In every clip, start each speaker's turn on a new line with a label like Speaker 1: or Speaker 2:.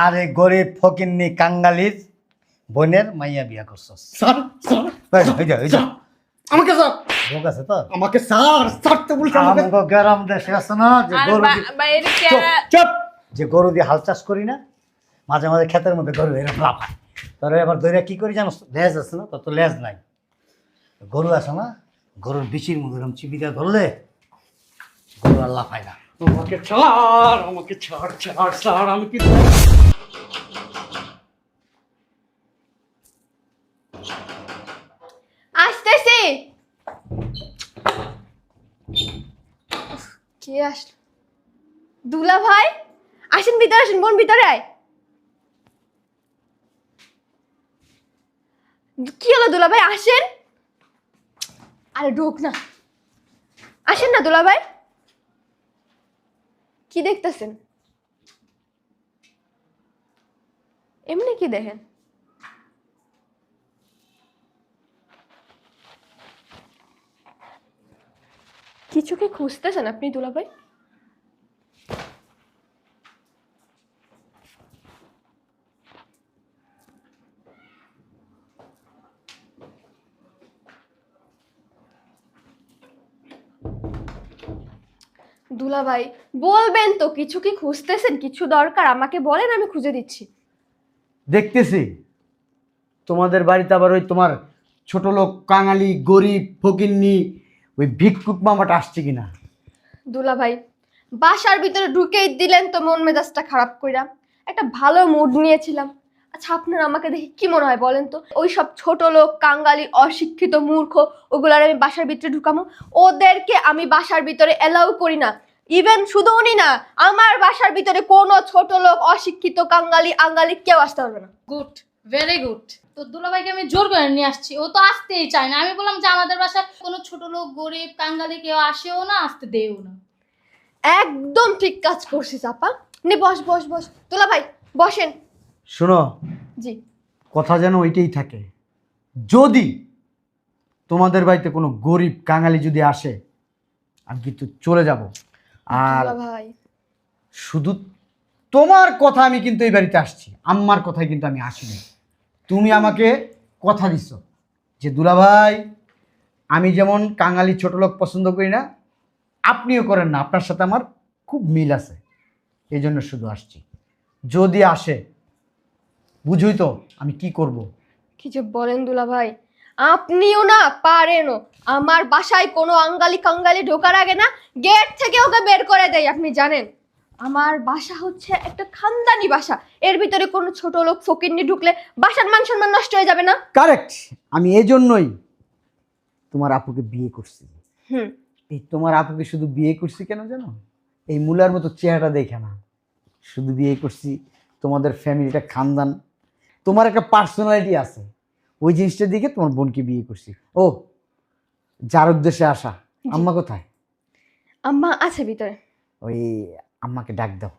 Speaker 1: আর এই গরিব ফকিন্নি কাঙ্গালির বোনের মাইয়া বিয়া করছস।
Speaker 2: স্যার স্যার
Speaker 1: এই যা, এই যা, এই যা।
Speaker 2: আমাকে স্যার।
Speaker 1: লোক আছে তো
Speaker 2: আমাকে স্যার ছাড়তে বলছে আমাকে।
Speaker 1: আমগো গ্রাম দেশে আছে না যে
Speaker 3: আর
Speaker 1: গরু চুপ, যে গরু দিয়ে হাল চাষ করি না মাঝে মাঝে ক্ষেতের মধ্যে গরু এরকম লাফায়। তোর এবার দইরা কি করি জানো লেজ আছে না তোর তো লেজ নাই। গরু আছে না গরুর বিচির মধ্যে এরকম চিবিটা ধরলে গরু আর লাফায় না।
Speaker 2: আমাকে ছাড় আমাকে ছাড় ছাড় ছাড়, আমি কি
Speaker 4: আসতেছি। কে আসলো দুলা ভাই? আসেন ভিতরে আসেন, বোন ভিতরে আয়। কি হলো দুলা ভাই? আসেন। আরে ঢোক না। আসেন না দুলা ভাই। কি দেখতেছেন? এমনি কি দেখেন? কিছু কি খুঁজতেছেন আপনি দুলাভাই? দুলাভাই বলবেন তো কিছু কি খুঁজতেছেন? কিছু দরকার? আমাকে বলেন আমি খুঁজে দিচ্ছি।
Speaker 2: দেখতেছি। তোমাদের বাড়িতে আবার ওই তোমার ছোট লোক কাঙালি গরিব ফকিন্নি ওই ভিক্ষুক মামাটা আসছে কিনা?
Speaker 4: দুলাভাই বাসার ভিতরে ঢুকেই দিলেন তো মন মেজাজটা খারাপ কইরা। একটা ভালো মুড নিয়েছিলাম। আচ্ছা আপনার আমাকে দেখে কি মনে হয় বলেন তো? ওই সব ছোট লোক কাঙ্গালি অশিক্ষিত মূর্খ ওগুলার আমি বাসার ভিতরে ঢুকামো? ওদেরকে আমি বাসার ভিতরে এলাউ করি না। ইভেন শুধু উনি না আমার বাসার ভিতরে কোনো ছোট লোক অশিক্ষিত কাঙ্গালি আঙ্গালি কেউ আসতে পারবে না।
Speaker 5: গুড ভেরি গুড তো দুলাভাইকে আমি জোর করে নিয়ে আসছি। ও তো আসতেই চায় না। আমি বললাম যে আমাদের বাসায় কোনো ছোট লোক গরিব কাঙ্গালি কেউ আসেও না আসতে দেও না।
Speaker 4: একদম ঠিক কাজ করছিস আপা। নে বস বস বস। তোলা ভাই বসেন।
Speaker 2: শোনো
Speaker 4: জি।
Speaker 2: কথা যেন ওইটাই থাকে। যদি তোমাদের বাড়িতে কোনো গরিব কাঙালি যদি আসে আমি কিন্তু চলে যাব। আর
Speaker 4: ভাই।
Speaker 2: শুধু তোমার কথা আমি কিন্তু এই বাড়িতে আসছি আম্মার কথাই কিন্তু আমি আসিনি। তুমি আমাকে কথা দিছ যে দুলাভাই আমি যেমন কাঙালি ছোট লোক পছন্দ করি না আপনিও করেন না আপনার সাথে আমার খুব মিল আছে। এই জন্য শুধু আসছি। যদি আসে বুঝুই তো আমি কি করব।
Speaker 4: কি যে বলেন দুলা ভাই আপনিও না পারেনও। আমার বাসায় কোনো আঙ্গালি কাঙ্গালি ঢোকার আগে না গেট থেকে ওকে বের করে দেয় আপনি জানেন। আমার বাসা হচ্ছে একটা খানদানি বাসা। এর ভিতরে কোনো ছোট লোক ফকিরনি ঢুকলে বাসার মান সম্মান নষ্ট হয়ে যাবে না?
Speaker 2: কারেক্ট আমি এই জন্যই তোমার আপুকে বিয়ে করছি।
Speaker 4: হুম।
Speaker 2: এই তোমার আপুকে শুধু বিয়ে করছি কেন জানো? এই মূলার মতো চেহারাটা দেখে না। শুধু বিয়ে করছি তোমাদের ফ্যামিলিটা খানদান। তোমার একটা পার্সোনালিটি আছে। ওই জিনিসটা দিকে তোমার বোনকে বিয়ে করছি। ও যার উদ্দেশ্যে আসা আম্মা কোথায়?
Speaker 4: আম্মা আছে ভিতরে।
Speaker 2: ওই আম্মাকে ডাক দাও।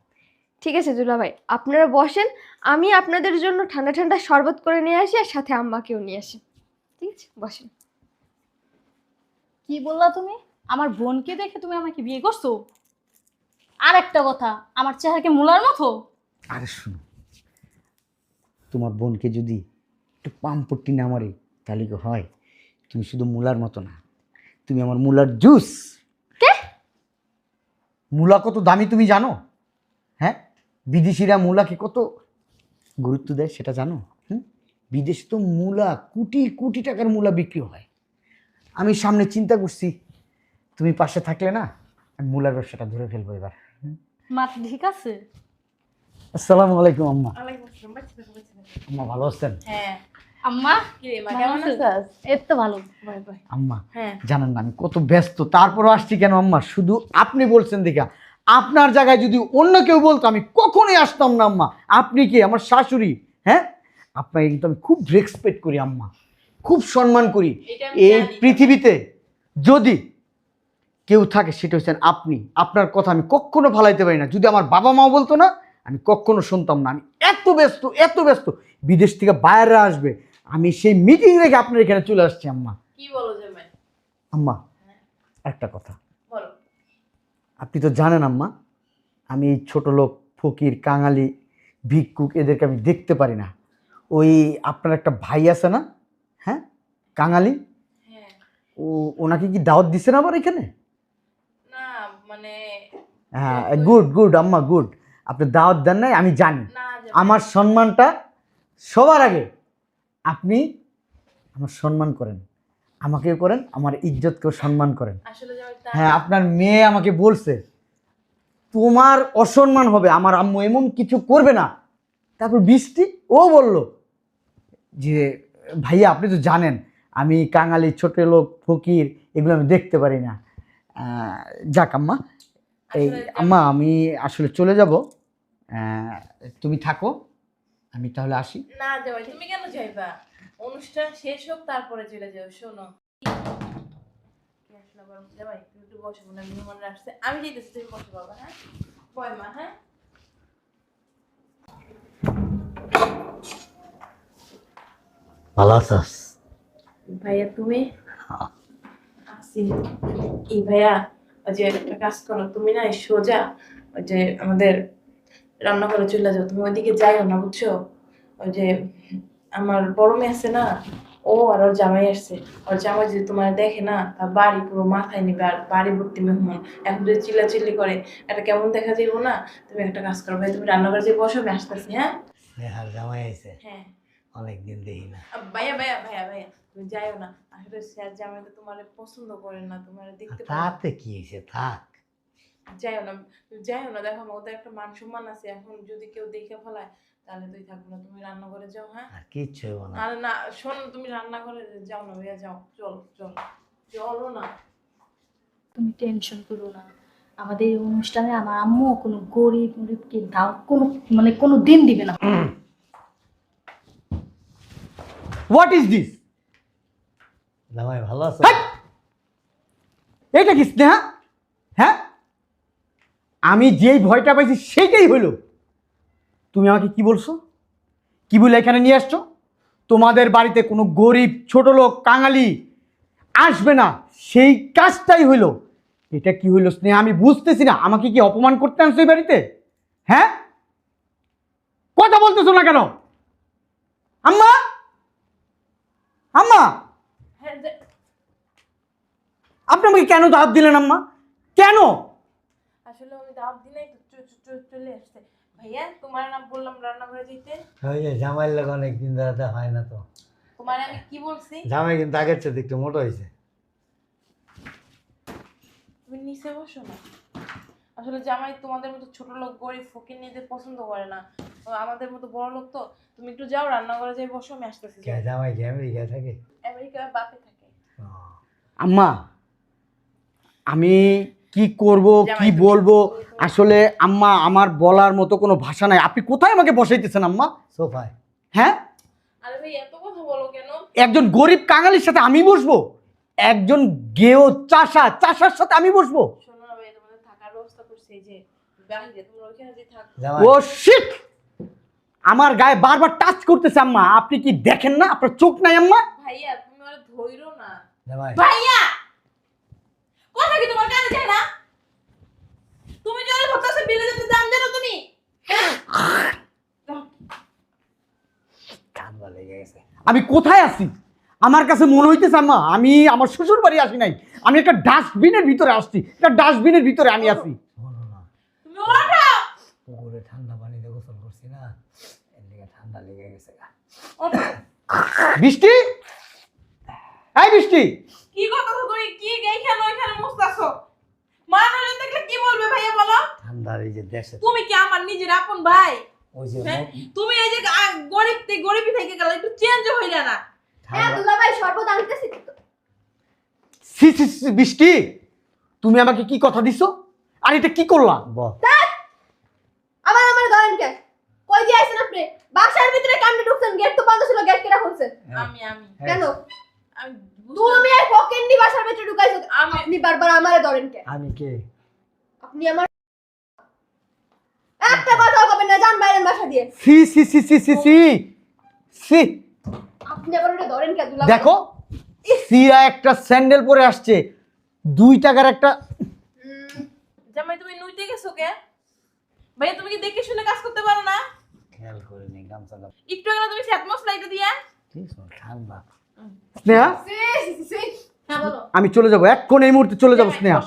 Speaker 4: ঠিক আছে দুলা ভাই আপনারা বসেন আমি আপনাদের জন্য ঠান্ডা ঠান্ডা শরবত করে নিয়ে আসি আর সাথে আম্মাকেও নিয়ে আসি। ঠিক আছে বসেন।
Speaker 5: কি বললা তুমি? আমার বোনকে দেখে তুমি আমাকে বিয়ে করছ? আর একটা কথা আমার চেহারাকে মূলার মতো?
Speaker 2: আরে শুনো তোমার বোনকে যদি একটু পাম্পট্টি না মারে তাহলে কি হয়? তুমি শুধু মূলার মতো না তুমি আমার মূলার জুস।
Speaker 4: কে?
Speaker 2: মূলা কত দামি তুমি জানো? হ্যাঁ? বিদেশিরা মূলাকে কত গুরুত্ব দেয় সেটা জানো? হুম? বিদেশে তো মূলা কোটি কোটি টাকার মূলা বিক্রি হয়। আমি সামনে চিন্তা করছি তুমি পাশে থাকলে না আমি মূলার ব্যবসাটা ধরে ফেলব এবার। হুম?
Speaker 5: ঠিক আছে।
Speaker 2: আসসালামু আলাইকুম আম্মা। আম্মা ভালো আছেন?
Speaker 3: হ্যাঁ।
Speaker 5: আম্মা? তো ভালো।
Speaker 3: হ্যাঁ।
Speaker 2: জানেন না আমি কত ব্যস্ত তারপরও আসছি কেন আম্মা? শুধু আপনি বলছেন দেখা আপনার জায়গায় যদি অন্য কেউ বলতো আমি কখনোই আসতাম না আম্মা। আপনি কি আমার শাশুড়ি? হ্যাঁ? আপনাকে কিন্তু আমি খুব রেসপেক্ট করি আম্মা। খুব সম্মান করি। এই পৃথিবীতে যদি কেউ থাকে সেটা হচ্ছেন আপনি। আপনার কথা আমি কখনো ফালাইতে পারি না। যদি আমার বাবা মাও বলতো না আমি কখনো শুনতাম না। আমি এত ব্যস্ত এত ব্যস্ত। বিদেশ থেকে বাইরে আসবে আমি সেই মিটিং রেখে আপনার এখানে চলে আসছি আম্মা।
Speaker 3: কি বলো জামাই
Speaker 2: আম্মা একটা কথা।
Speaker 3: বলো।
Speaker 2: আপনি তো জানেন আম্মা আমি এই ছোট লোক ফকির কাঙালি ভিক্ষুক এদেরকে আমি দেখতে পারি না। ওই আপনার একটা ভাই আছে না? হ্যাঁ? কাঙালি?
Speaker 3: হ্যাঁ।
Speaker 2: ও ওনাকে কি দাওয়াত দিছেন আবার এখানে?
Speaker 3: না মানে
Speaker 2: হ্যাঁ গুড গুড আম্মা গুড আপনি দাওয়াত দেন নাই আমি জানি। আমার সম্মানটা সবার আগে। আপনি আমার সম্মান করেন। আমাকেও করেন আমার ইজ্জতকেও সম্মান করেন। হ্যাঁ আপনার মেয়ে আমাকে বলছে তোমার অসম্মান হবে আমার আম্মু এমন কিছু করবে না। তারপর বৃষ্টি ও বলল যে ভাইয়া আপনি তো জানেন আমি কাঙালি ছোট লোক ফকির এগুলো আমি দেখতে পারি না। যাক আম্মা এই আম্মা আমি আসলে চলে যাব। তুমি থাকো। আমি তাহলে আসি।
Speaker 3: না জামাই তুমি কেন যাইবা? অনুষ্ঠান শেষ হোক তারপরে চলে যাও শোনো। কি আসলো আবার? জামাই তুমি একটু বসে মনে মেহমানরা আসছে আমি যেতেছি তুমি বসে বাবা হ্যাঁ? বয় মা হ্যাঁ?
Speaker 1: ভালো আছস?
Speaker 3: ভাইয়া তুমি? আসি। এই ভাইয়া ওই যে একটা কাজ করো তুমি না সোজা ওই যে আমাদের রান্নাঘরে চলে যাও। তুমি ওইদিকে যাইও না বুঝছ? ওই যে আমার বড় মেয়ে আছে না ও আর ওর জামাই আসছে। ওর জামাই যদি তোমার দেখে না তার বাড়ি পুরো মাথায় নিবে আর বাড়ি ভর্তি মেহমান। এখন যদি চিল্লাচিল্লি করে এটা কেমন দেখা যাইবো না? তুমি একটা কাজ করো ভাই তুমি রান্নাঘরে যে বসো আমি আসতেছি হ্যাঁ?
Speaker 1: নেহার জামাই আইছে।
Speaker 3: হ্যাঁ।
Speaker 1: অনেকদিন দেখি না।
Speaker 3: ভাইয়া ভাইয়া ভাইয়া ভাইয়া তুমি যাইও না। আসলে স্যার জামাই তো তোমার পছন্দ করে না তোমার দেখতে
Speaker 1: তাতে কি হয়েছে থাক।
Speaker 3: যাইও না যাইও না। দেখো আমার ওদের একটা মান সম্মান আছে এখন যদি কেউ দেখে ফেলায় তাহলে তুই থাকব না। তুমি রান্নাঘরে যাও হ্যাঁ?
Speaker 1: আর কিচ্ছু হইব না।
Speaker 3: আরে না শোন তুমি রান্নাঘরে যাও না ভাইয়া যাও। চল চল। চলো না।
Speaker 5: তুমি টেনশন করো না। আমাদের এই অনুষ্ঠানে আমার আম্মু কোনো গরিব গরিবকে দাও কোনো মানে কোনো দিন দিবে না।
Speaker 2: হোয়াট ইজ দিস
Speaker 1: জামাই ভালো আছো!
Speaker 2: এটা কি স্নেহা? আমি যেই ভয়টা পাইছি সেইটাই হইল। তুমি আমাকে কি বলছো? কি বলে এখানে নিয়ে আসছো? তোমাদের বাড়িতে কোনো গরিব ছোট লোক কাঙালি আসবে না সেই কাজটাই হইল। এটা কি হইল স্নেহা? আমি বুঝতেছি না। আমাকে কি অপমান করতে আনছো এই বাড়িতে? হ্যাঁ? কথা বলতেছো না কেন? আম্মা? আম্মা?
Speaker 3: হ্যাঁ
Speaker 2: আপনি আমাকে কেন দাওয়াত দিলেন আম্মা? কেন?
Speaker 3: আসলে আমি চ- চ- চলে আসছে। ভাইয়া তোমার নাম বললাম রান্নাঘরে যেতে
Speaker 1: ওই যে জামাইয়ের লোক অনেকদিন ধরে দেখা হয় না তো।
Speaker 3: তোমার আমি কি বলছি?
Speaker 1: জামাই কিন্তু আগের চেয়ে একটু মোটো হয়েছে
Speaker 3: তুমি নিচে বসো না। আসলে জামাই তোমাদের মতো ছোট লোক গরিব ফকির নিয়ে পছন্দ করে না। আমাদের মতো বড় লোক তো তুমি একটু যাও রান্নাঘরে যাই বসো আমি আসতেছি
Speaker 1: কে জামাই কি আমেরিকায় থাকে?
Speaker 3: আমেরিকা বাপে থাকে।
Speaker 2: আম্মা আমি কি করব কি বলব? আসলে আম্মা আমার বলার মতো কোনো ভাষা নাই। আপনি কোথায় আমাকে বসাইতেছেন আম্মা?
Speaker 1: সোফায়।
Speaker 2: হ্যাঁ?
Speaker 3: আরে ভাই এত কথা বলো কেন?
Speaker 2: একজন গরিব কাঙালির সাথে আমি বসবো? একজন গেও চাষা চাষার সাথে আমি বসবো?
Speaker 3: শোনো না ভাই তোমাদের থাকার ব্যবস্থা করছি এই যে বাহিরে তোমরা ওইখানে যে থাক।
Speaker 1: জামাই।
Speaker 2: ও শিট আমার গায়ে বারবার টাচ করতেছে আম্মা। আপনি কি দেখেন না? আপনার চোখ নাই আম্মা?
Speaker 3: ভাইয়া তুমি ধইরো না। ভাইয়া! কথা কি তোমার কানে যায় না? তুমি বিলে যেতে জান জানো তুমি?
Speaker 1: লেগে গেছে।
Speaker 2: আমি কোথায় আছি? আমার কাছে মনে হইতেছে আম্মা আমি আমার শ্বশুর বাড়ি আসি নাই। আমি একটা ডাস্টবিনের ভিতরে আসছি। একটা ডাস্টবিনের ভিতরে আমি আছি।
Speaker 3: তুমি ওঠো।
Speaker 1: পুকুরে ঠান্ডা পানিতে গোসল করছি না। এর লেগে ঠান্ডা লেগে গেছে
Speaker 2: বৃষ্টি? এই বৃষ্টি!
Speaker 3: কি কথা তুমি? কি এইখানে ওইখানে মুস্তাছো মানুষ দেখলে কি বলবে ভাইয়া বলো?
Speaker 1: এই যে দেশে
Speaker 3: তুমি কি আমার নিজের আপন ভাই?
Speaker 1: ওই যে
Speaker 3: হ্যাঁ? তুমি এই যে গরিব থেকে গরিবই থেকে গেল একটু চেঞ্জ হইলে না।
Speaker 4: হ্যাঁ দুলা ভাই শরবত আনতেছি
Speaker 2: সি সি বৃষ্টি? তুমি আমাকে কি কথা দিছো? আর এটা কি করলাম
Speaker 1: বল
Speaker 4: আবার আমার ধরেন কে কই দিয়ে আইছেন আপনি? বাসার ভিতরে কামড়ে ঢুকছেন? গেট তো বন্ধ ছিল গেট কেটে খুলছেন
Speaker 3: আমি আমি।
Speaker 1: হ্যাঁ।
Speaker 4: কেন?
Speaker 3: আমি
Speaker 4: তুমি আর ফকিন্নি বাসার ভিতরে ঢুকাইছো আপনি বারবার আমারে ধরেন কে?
Speaker 1: আমি কে?
Speaker 4: আপনি আমার একটা কথা কবেন না বাইরেন বাসা দিয়ে।
Speaker 2: সি সি সি সি সি সি সি।
Speaker 4: আপনি আবার ওটা ধরেন কে দুলা
Speaker 2: দেখো সিয়া একটা স্যান্ডেল পরে আসছে দুই টাকার একটা
Speaker 3: জামাই তুমি নুইতে গেছো কে? ভাইয়া তুমি কি দেখে শুনে কাজ করতে পারো না?
Speaker 1: খেয়াল করিনি গামছাটা
Speaker 3: একটু আগে তুমি স্যাট মশলা এটা দিয়া?
Speaker 1: ঠিক আছে, ঠান্ডা।
Speaker 2: স্নেহা?
Speaker 4: সি, সি, সি।
Speaker 5: হ্যাঁ বলো
Speaker 2: আমি চলে যাব এক্ষণ এই মুহূর্তে চলে যাব স্নেহা।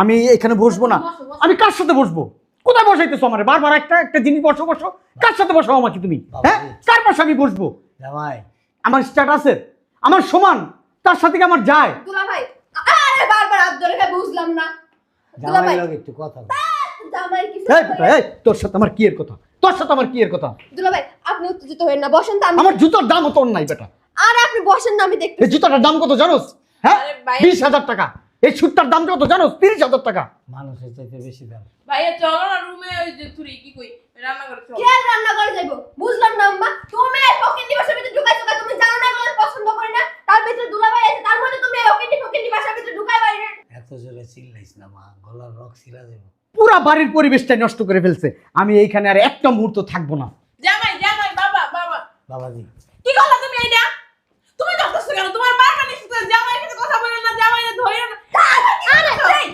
Speaker 2: আমি এখানে বসবো না। আমি কার সাথে বসবো? কোথায় বসাইতেছো আমার? বারবার একটা একটা জিনিস বসো বসো। কার সাথে বসো আমাকে তুমি? হ্যাঁ? কার পাশে আমি বসবো?
Speaker 1: জামাই।
Speaker 2: আমার স্ট্যাটাসের আমার সমান? তার সাথে কি আমার যায়?
Speaker 4: দুলা ভাই আরে বারবার হাত ধরে বুঝলাম না। দুলা ভাই
Speaker 1: একটু কথা
Speaker 2: তোর সাথে আমার কি এর কথা? তোর সাথে আমার কি এর কথা?
Speaker 4: দুলা ভাই আপনি উত্তেজিত হবেন না বসেন তো
Speaker 2: আমার জুতোর দাম তোর নাই বেটা।
Speaker 4: আরে আপনি বসেন না আমি দেখতে
Speaker 2: এই জুতাটার দাম কত জানোস? হ্যাঁ?
Speaker 3: আরে ভাই।
Speaker 2: বিশ হাজার টাকা। এই সুটটার দাম কত জানোস? তিরিশ হাজার টাকা।
Speaker 1: মানুষের চাইতে বেশি দাম।
Speaker 3: ভাইয়া চলো না রুমে ওই যে তুই কি কই? করে চলো।
Speaker 4: কে রান্না করে যাইবো? বুঝলাম না আম্মা। তুমি এই ফকিন্দি বাসার ভিতরে ঢুকাইছো কা? তুমি জানো না এগুলো পছন্দ করি না? তার ভিতরে দুলাভাই আছে তার মধ্যে তুমি এই ফকিন্দি ফকিন্দি বাসার ভিতরে ঢুকাই বাইরে
Speaker 1: এত জোরে চিল্লাইস না মা। গলার রক ছিলা দেবো
Speaker 2: পুরা বাড়ির পরিবেশটাই নষ্ট করে ফেলছে। আমি এইখানে আর একটা মুহূর্ত থাকব না।
Speaker 3: জামাই জামাই বাবা বাবা।
Speaker 1: বাবাজি
Speaker 3: কি করলা তুমি এইটা তুমি ধরতেছো কেন তোমার বারবার নিশ্চিত জামাই সাথে কথা বলে না জামাই ধরে না আরে এই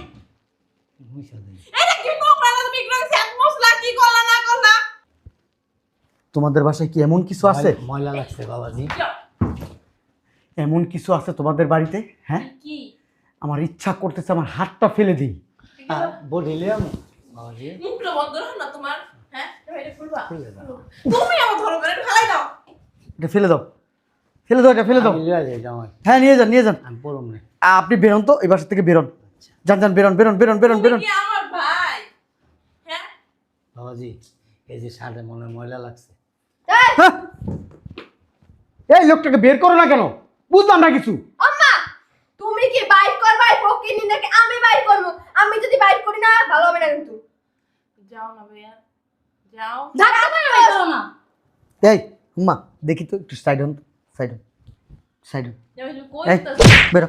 Speaker 1: মুইসা দেই
Speaker 3: এটা কি করলা তুমি একটু স্যাট মশলা কি করলা না করলা
Speaker 2: তোমাদের বাসায় কি এমন কিছু আছে?
Speaker 1: ময়লা- লাগছে বাবাজি।
Speaker 2: এমন কিছু আছে তোমাদের বাড়িতে? হ্যাঁ?
Speaker 5: কি?
Speaker 2: আমার ইচ্ছা করতেছে আমার হাতটা ফেলে দিই।
Speaker 1: বডিলে বাবাজি।
Speaker 3: মুখটা বন্ধ রাখো না তোমার হ্যাঁ? এটা খুলবা। তুমি আমার ধরো করে ফেলাই দাও।
Speaker 2: এটা ফেলে দাও। ফেলে দাও এটা ফেলে দাও। হ্যাঁ নিয়ে যান নিয়ে যান।
Speaker 1: আমি পড়ুম না।
Speaker 2: আপনি বেরোন তো এই বাসা থেকে বেরোন। যান যান বেরোন বেরোন বেরোন বেরোন বেরোন।
Speaker 3: কি আমার ভাই? হ্যাঁ?
Speaker 1: বাবাজি এই যে শার্টে মনে হয় ময়লা লাগছে।
Speaker 2: হ্যাঁ। এই লোকটাকে বের করো না কেন? বুঝলাম না কিছু।
Speaker 4: আম্মা তুমি কি বাইর করবা? এই ফকিন্দি নাকি আমি বাইর করব? আমি যদি বাইর করি না ভালো হবে না কিন্তু।
Speaker 3: যাও না ভাইয়া। যাও।
Speaker 5: বের না।
Speaker 2: এই মা দেখি তো একটু সাইড হন সাইড হন সাইড হন? বেরো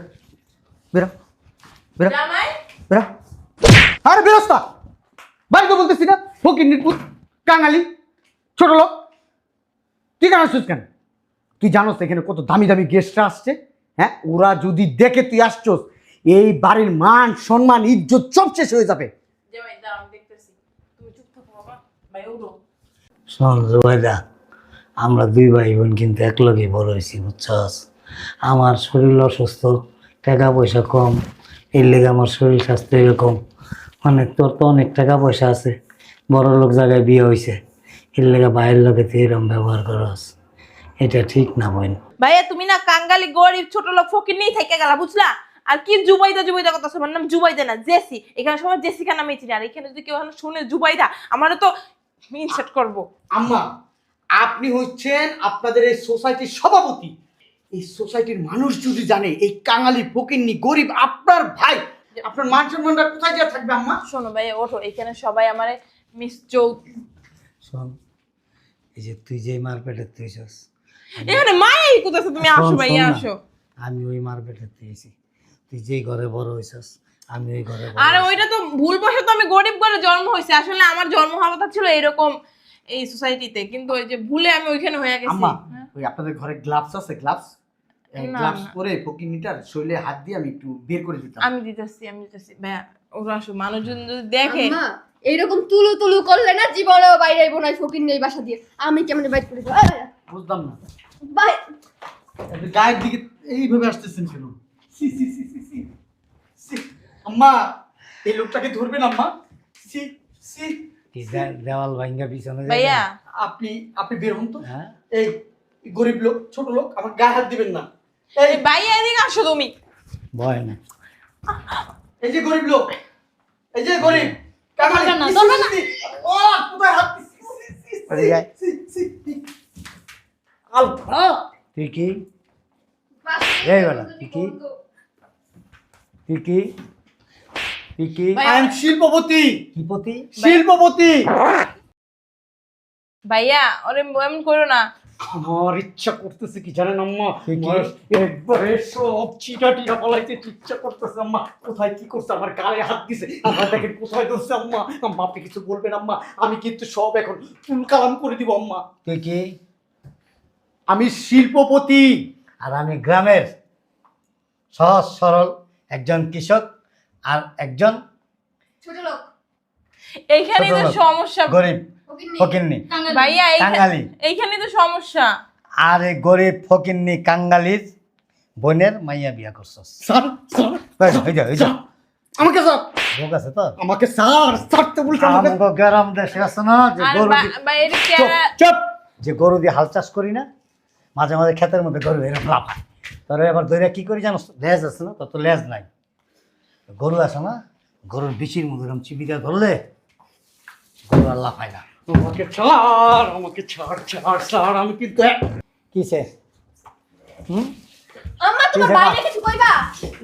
Speaker 2: বেরো বেরো।
Speaker 3: জামাই?
Speaker 2: বেরো। আরে বেরোস্তা বাড়ি তো বলতেছি না ফকির নির্পুত কাঙালি ছোট লোক। কি কেন আসছিস কেন? তুই জানোস এখানে কত দামি দামি গেস্টরা আসছে হ্যাঁ? ওরা যদি দেখে তুই আসছোস এই বাড়ির মান সম্মান ইজ্জত সব শেষ হয়ে যাবে।
Speaker 1: আমরা দুই ভাই বোন কিন্তু একলগে বড় হয়েছি বুঝছস? আমার শরীর অসুস্থ টাকা পয়সা কম এর লেগে আমার শরীর স্বাস্থ্য এরকম। অনেক তোর তো অনেক টাকা পয়সা আছে বড় লোক জায়গায় বিয়ে হয়েছে। এর লেগে বাইরের লোকে তুই ব্যবহার করস এটা ঠিক না বোন।
Speaker 3: ভাইয়া তুমি না কাঙ্গালি গরিব ছোট লোক ফকির নেই থেকে গেলা বুঝলা? আর কি জুবাইদা জুবাইদা কথা আমার নাম জুবাইদা না জেসি। এখানে সবাই জেসিকা নামে চিনি আর এখানে যদি কেউ শুনে জুবাইদা। আমারও তো ইনসার্ট করব।
Speaker 2: আম্মা আপনি হচ্ছেন আপনাদের এই সোসাইটির সভাপতি। এই সোসাইটির মানুষ যদি জানে এই কাঙালি ফকিন্নি গরিব আপনার ভাই আপনার মান সম্মানটা কোথায় যা থাকবে আম্মা?
Speaker 3: শোনো ভাইয়া ওঠো। এখানে সবাই আমারে মিস চৌধ
Speaker 1: শোন এই যে তুই যে মারপেটে তুইছস
Speaker 3: এখানে মাই কোথায় তুমি আসো
Speaker 1: না।
Speaker 3: আসো
Speaker 1: আমি ওই মারপেটে তুইছি তুই যেই ঘরে বড় হয়েছস আমি ওই ঘরে
Speaker 3: আরে ওইটা তো ভুল বশত আমি গরিব ঘরে জন্ম হয়েছে আসলে আমার জন্ম হওয়ার কথা ছিল এরকম এই সোসাইটিতে কিন্তু ওই যে ভুলে আমি ওইখানে হয়ে গেছি
Speaker 2: আম্মা
Speaker 3: হ্যাঁ?
Speaker 2: ওই আপনাদের ঘরে গ্লাভস আছে গ্লাভস গ্লাভস। পরে ফকিন্নিটার শরীরে হাত দিয়ে আমি একটু বের করে দিতাম
Speaker 3: আমি দিতেছি আমি দিতেছি ভাইয়া ওরা আসো মানুষজন যদি দেখে
Speaker 4: আম্মা এইরকম তুলু তুলু করলে না জীবনেও বাইরে আইবো না ফকির নেই বাসা দিয়ে। আমি কেমন বাইর করে
Speaker 2: বুঝলাম না।
Speaker 4: বাই।
Speaker 2: আপনি গায়ের দিকে এইভাবে আসতেছেন কেন? সি সি সি সি সি সি। আম্মা এই লোকটাকে ধরবেন আম্মা? সি সি
Speaker 1: দেওয়াল ভাঙ্গা পিছনে যায়
Speaker 3: ভাইয়া।
Speaker 2: আপনি আপনি বের হন তো।
Speaker 1: হ্যাঁ।
Speaker 2: এই গরিব লোক ছোট লোক আমার গায়ে হাত দিবেন না। এই
Speaker 3: এই ভাইয়া এদিকে আসো তুমি।
Speaker 1: ভয় না
Speaker 2: এই যে গরিব লোক এই যে গরিব। কাঙালি,
Speaker 5: না,
Speaker 2: সি,
Speaker 5: না।
Speaker 2: C, C. ও, কোথায় হাত দিছি? সি, সি, সি,
Speaker 1: ওরে গায়ে।
Speaker 2: সি, সি, সি। আলফা
Speaker 1: তুই কি এই বেলা, তুই কি? তুই কি তুই কি
Speaker 2: আই এম শিল্পপতি
Speaker 1: কি পতি
Speaker 2: শিল্পপতি
Speaker 3: ভাইয়া ওরে এমন করো না
Speaker 2: আমার ইচ্ছা করতেছে কি জানেন আম্মা? একবারে সব চিটা টিটা পলাইতে ইচ্ছা করতেছে আম্মা। কোথায় কি করছে? আমার গায়ে হাত দিছে। আমার দেখেন কোথায় ধরছে আম্মা? আম্মা আপনি কিছু বলবেন আম্মা? আমি কিন্তু সব এখন চুল কালাম করে দিব আম্মা।
Speaker 1: তুই কি?
Speaker 2: আমি শিল্পপতি।
Speaker 1: আর আমি গ্রামের সহজ সরল একজন কৃষক আর একজন
Speaker 4: ছোট লোক।
Speaker 3: এইখানে তো সমস্যা।
Speaker 1: গরিব।
Speaker 4: ফকিন্নি।
Speaker 3: ভাইয়া
Speaker 1: কাঙ্গালি
Speaker 3: এইখানে তো সমস্যা।
Speaker 1: আর এই গরিব ফকিন্নি কাঙ্গালির বোনের মাইয়া বিয়া করছস।
Speaker 2: স্যার স্যার
Speaker 1: যা, যা।
Speaker 2: আমাকে স্যার।
Speaker 1: লোক আছে তো
Speaker 2: আমাকে স্যার ছাড়তে বলছে আমাকে।
Speaker 1: আমগো গ্রাম দেশে আছে না যে গরু চুপ, যে গরু দিয়ে হাল চাষ করি না মাঝে মাঝে ক্ষেতের মধ্যে গরু এরকম লাফায়। তোর এবার দইরা কি করি জানো লেজ আছে না তোর তো লেজ নাই। গরু আছে না গরুর বিচির মধ্যে এরকম চিবিটা ধরলে গরু আর লাফায় না।
Speaker 2: ছাড় আমাকে ছাড় ছাড় ছাড় আমি কিন্তু
Speaker 1: কিসে হুম?
Speaker 4: আম্মা তোমার
Speaker 1: কি
Speaker 4: বাইরে কিছু কইবা?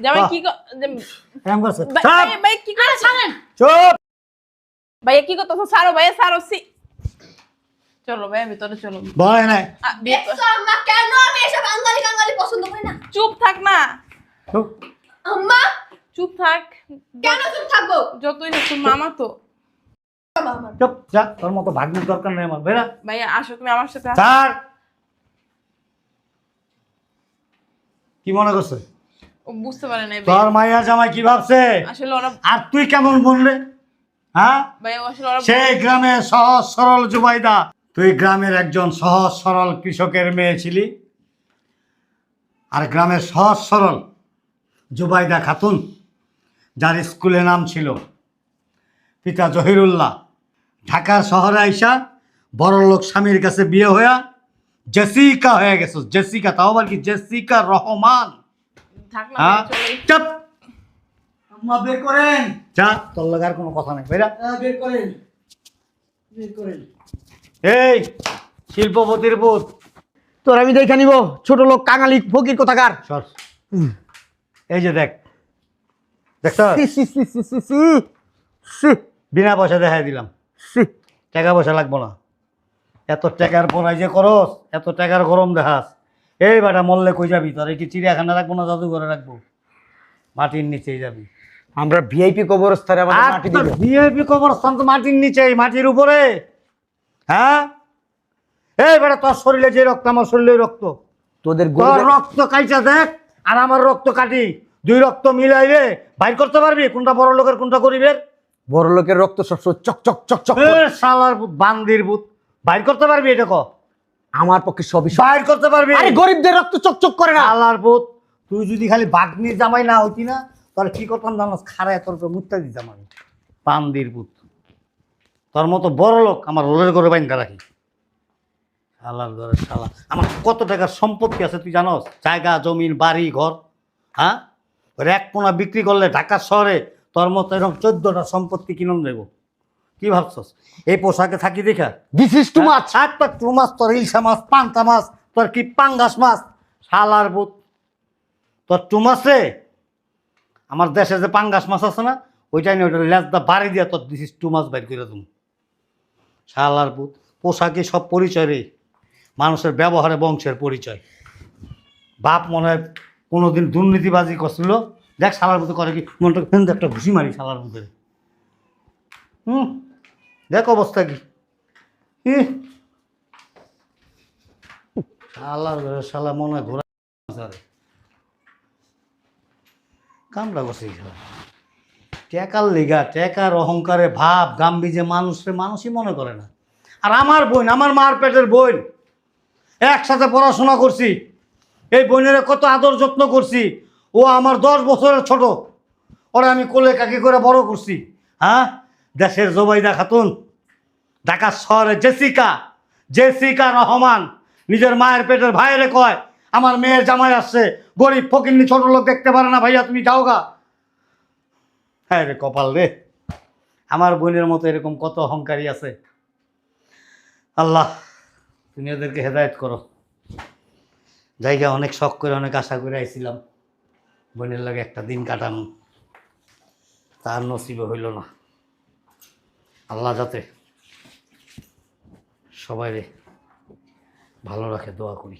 Speaker 3: জামাই কি ক- যে- ভাই-
Speaker 1: চুপ,
Speaker 3: ভাই- ভাই কি করে ছাড়েন!
Speaker 1: চুপ!
Speaker 3: ভাইয়া কি করতেছো? সারো ভাইয়া সারো সি চলো ভাইয়া ভিতরে চলো।
Speaker 1: ভয় নাই।
Speaker 3: আ, বিয়ে
Speaker 4: দেখছ আম্মা কেন আমি এসব কাঙ্গালি পছন্দ করি না?
Speaker 3: চুপ থাক না।
Speaker 1: চুপ।
Speaker 4: আম্মা!
Speaker 3: চুপ থাক।
Speaker 4: কেন চুপ থাকব?
Speaker 3: যতই না তোর মামা তো।
Speaker 1: চুপ যা তোর মতো দরকার নেই আমার বেরা।
Speaker 3: ভাইয়া আসো তুমি আমার সাথে আসো।
Speaker 1: স্যার! কি মনে করছে?
Speaker 3: ও বুঝতে পারে নাই
Speaker 1: তোর মাইয়া জামাই কি ভাবছে?
Speaker 3: আসলে ওরা
Speaker 1: আর তুই কেমন বললে হ্যাঁ?
Speaker 3: ভাইয়া আসলে ওরা
Speaker 1: সেই গ্রামের সহজ সরল জুবাইদা। তুই গ্রামের একজন সহজ সরল কৃষকের মেয়ে ছিলি। আর গ্রামের সহজ সরল জুবাইদা খাতুন যার স্কুলে নাম ছিল পিতা জহিরুল্লাহ। ঢাকা শহরে আইসা বড় লোক স্বামীর কাছে বিয়ে হইয়া জেসিকা হয়ে গেছো জেসিকা তাও আবার কি? জেসিকা রহমান। হ্যাঁ? চাপ।
Speaker 2: আম্মা বের করেন।
Speaker 1: যা তোর লাগার কোনো কথা নেই বেরা।
Speaker 2: হ্যাঁ, বের করেন। বের করেন।
Speaker 1: এই শিল্পপতির পুত।
Speaker 2: তোর আমি দেখে নিব ছোট লোক কাঙালি ফকির কোথাকার।
Speaker 1: সর। এই যে দেখ।
Speaker 2: সি,
Speaker 1: বিনা পয়সা দেখাই দিলাম। টাকা পয়সা লাগবো না। এত টাকার পড়াই যে করস এত টাকার গরম দেখাস। এই বেটা মরলে কই যাবি? তোর কি চিড়িয়াখানা রাখব না জাদুঘরে রাখব? মাটির নিচেই যাবি।
Speaker 2: আমরা ভিআইপি কবরস্থানে আমাদের মাটি
Speaker 1: ভিআইপি কবরস্থান তো মাটির নিচেই মাটির উপরে। হ্যাঁ? এই বেটা তোর শরীরে যে রক্ত আমার শরীরে রক্ত।
Speaker 2: তোদের
Speaker 1: তোর রক্ত কাইচা দেখ আর আমার রক্ত কাটি। দুই রক্ত মিলাইলে বাইর করতে পারবি? কোনটা বড় লোকের কোনটা গরিবের?
Speaker 2: বড় লোকের রক্ত সবসময় চক চক চক চক
Speaker 1: ভূত বান্দির ভূত। বাইর করতে পারবি এটা ক?
Speaker 2: আমার পক্ষে সবই সব।
Speaker 1: বাইর করতে পারবি।
Speaker 2: আরে গরিবদের রক্ত চক চক করে না।
Speaker 1: শালার ভূত তুই যদি খালি বাগনির জামাই না হইতি না তাহলে কি করতাম জানাস? খারায় তোর মুত্তা দিতাম আমি। বান্দির ভূত। তোর মতো বড় লোক আমার রোলের করে বাইন্দা রাখি। শালার ঘরে শালা। আমার কত টাকার সম্পত্তি আছে তুই জানোস? জায়গা জমিন বাড়ি ঘর হ্যাঁ? এক বিক্রি করলে ঢাকা শহরে তোর মতো এরকম চোদ্দটা সম্পত্তি কিনন দেব কি ভাবছস? এই পোশাকে থাকি দেখা?
Speaker 2: দিস ইজ টু
Speaker 1: আর তোর টু মাছ তোর ইলশা মাছ পান্তা মাছ তোর কি পাঙ্গাস মাছ শালার বুত তোর টু মাছ? রে আমার দেশে যে পাঙ্গাস মাছ আছে না ওইটাই নিয়ে ওইটা লেজদা বাড়ি দিয়া তোর দিস টু মাছ বাইর করে তুমি শালার বুত পোশাকে সব পরিচয় রে। মানুষের ব্যবহারে বংশের পরিচয়। বাপ মনে হয় কোনোদিন দুর্নীতিবাজি করছিল দেখ শালার মতো করে কি মনটা কিন্তু একটা ঘুষি মারি শালার মধ্যে হুম, দেখ অবস্থা কি। শালার ঘরে শালা মনে ঘোরা কামড়া করছে টেকার লেগা, টেকার অহংকারে ভাব গাম্বি যে মানুষে মানুষই মনে করে না। আর আমার বোন, আমার মার পেটের বোন। একসাথে পড়াশোনা করছি। এই বোনের কত আদর যত্ন করছি। ও আমার দশ বছরের ছোট। ওরা আমি কোলে কাকি করে বড় করছি। হ্যাঁ? দেশের জোবাইদা খাতুন ঢাকা শহরে জেসিকা জেসিকা রহমান, নিজের মায়ের পেটের ভাইয়েরে কয়, আমার মেয়ের জামাই আসছে, গরিব ফকিন্নি ছোট লোক দেখতে পারে না ভাইয়া, তুমি যাও গা। হ্যাঁ রে কপাল রে। আমার বোনের মতো এরকম কত অহংকারী আছে। আল্লাহ, তুমি ওদেরকে হেদায়ত করো। জায়গা অনেক শখ করে, অনেক আশা করে আইছিলাম। বোনের লাগে একটা দিন কাটানো তার নসিবে হইল না। আল্লাহ যাতে সবাই ভালো রাখে, দোয়া করি।